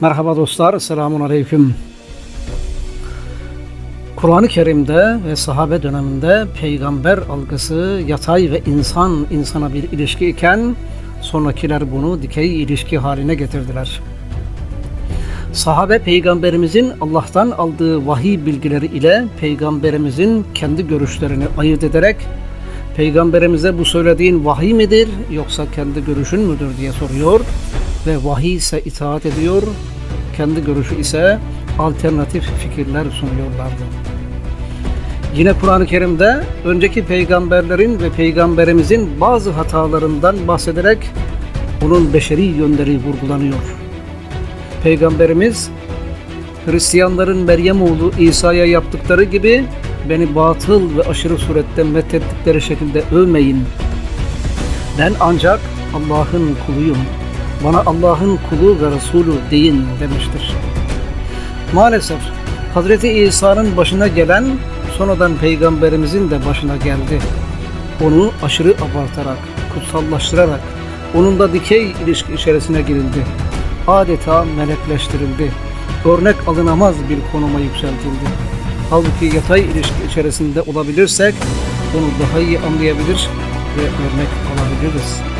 Merhaba dostlar, selamun aleyküm. Kur'an-ı Kerim'de ve sahabe döneminde peygamber algısı yatay ve insan insana bir ilişki iken sonrakiler bunu dikey ilişki haline getirdiler. Sahabe peygamberimizin Allah'tan aldığı vahiy bilgileri ile peygamberimizin kendi görüşlerini ayırt ederek peygamberimize bu söylediğin vahiy midir yoksa kendi görüşün müdür diye soruyor ve vahiy ise itaat ediyor, kendi görüşü ise alternatif fikirler sunuyorlardı. Yine Kur'an-ı Kerim'de önceki peygamberlerin ve peygamberimizin bazı hatalarından bahsederek bunun beşeri yönleri vurgulanıyor. Peygamberimiz Hristiyanların Meryem oğlu İsa'ya yaptıkları gibi beni batıl ve aşırı surette methettikleri şekilde övmeyin. Ben ancak Allah'ın kuluyum. Bana Allah'ın kulu ve Resulü deyin demiştir. Maalesef Hazreti İsa'nın başına gelen sonradan peygamberimizin de başına geldi. Onu aşırı abartarak, kutsallaştırarak, onunla dikey ilişki içerisine girildi. Adeta melekleştirildi. Örnek alınamaz bir konuma yükseltildi. Halbuki yatay ilişki içerisinde olabilirsek onu daha iyi anlayabilir ve örnek alabiliriz.